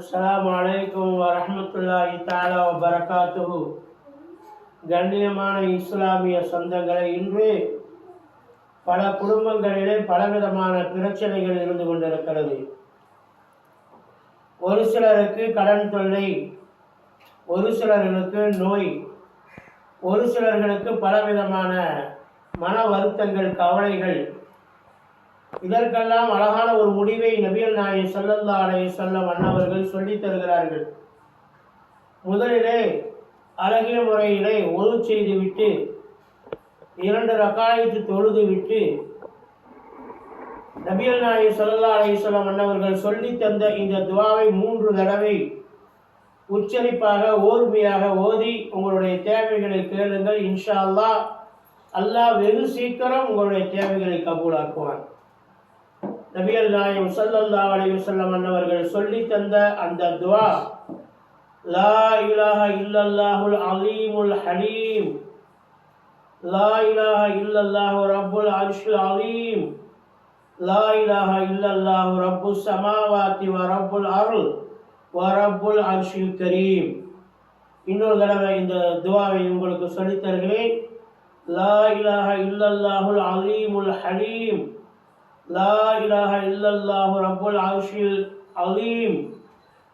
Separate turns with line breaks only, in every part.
அஸ்லாம் வலைக்கம் வரமத்துல்லாஹி தாலா வரகாத்து கண்ணியமான இஸ்லாமிய சொந்தங்களை இன்று பல குடும்பங்களிலே பலவிதமான பிரச்சனைகள் இருந்து கொண்டிருக்கிறது. ஒரு சிலருக்கு கடன் தொல்லை ஒரு சிலர்களுக்கு நோய் ஒரு சிலர்களுக்கு பலவிதமான மன வருத்தங்கள் கவலைகள் இதற்கெல்லாம் அழகான ஒரு முடிவை நபியல் நாயை ஸல்லல்லாஹு அலைஹி வஸல்லம் அன்னவர்கள் சொல்லித் தருகிறார்கள். முதலிலே அழகிய முறையிலே ஒழு செய்துவிட்டு இரண்டு ரக்காயத்து தொழுது விட்டு நபியல் நாயகம் ஸல்லல்லாஹு அலைஹி வஸல்லம் அன்னவர்கள் சொல்லித் தந்த இந்த துவாவை மூன்று தடவை உச்சரிப்பாக ஓர்மையாக ஓதி உங்களுடைய தேவைகளை கேளுங்கள். இன்ஷா அல்லாஹ் அல்லாஹ் வெகு சீக்கிரம் உங்களுடைய தேவைகளை கபூலாக்குவான். நபிகள் நாயம் சல்லல்லா அலைஹி வஸல்லம் அன்னவர்கள் சொல்லி தந்த அந்த துவா லா இலாஹ இல்லல்லாஹுல் அலீமுல் ஹலீம் லா இலாஹ இல்லல்லாஹு ரப்புல் அர்ஷில் அலீம் லா இலாஹ இல்லல்லாஹு ரப்பு சமாவாத்தி வ ரப்புல் அருள் வ ரப்புல் அர்ஷில் கரீம். இன்னொரு தடவை இந்த துவாவை உங்களுக்கு சொல்லித் தருகிறேன். லா இலாஹ இல்லல்லாஹுல் அலீமுல் ஹலீம் லா இலாஹ இல்லல்லாஹு ரப்புல் அர்ஷில் அலீம்.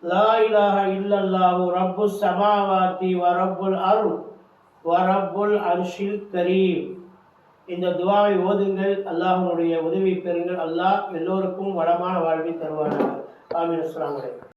லா இலாஹ இல்லல்லாஹு ரப்பு சமாவாத்தி வ ரப்புல் அரு வ ரப்புல் அர்ஷில் கரீம். இந்த துவாவை ஓதுங்கள். அல்லாஹனுடைய உதவி பெறுங்கள். அல்லாஹ் எல்லோருக்கும் வளமான வாழ்வை தருவானாக. ஆமீன். அஸ்லாம்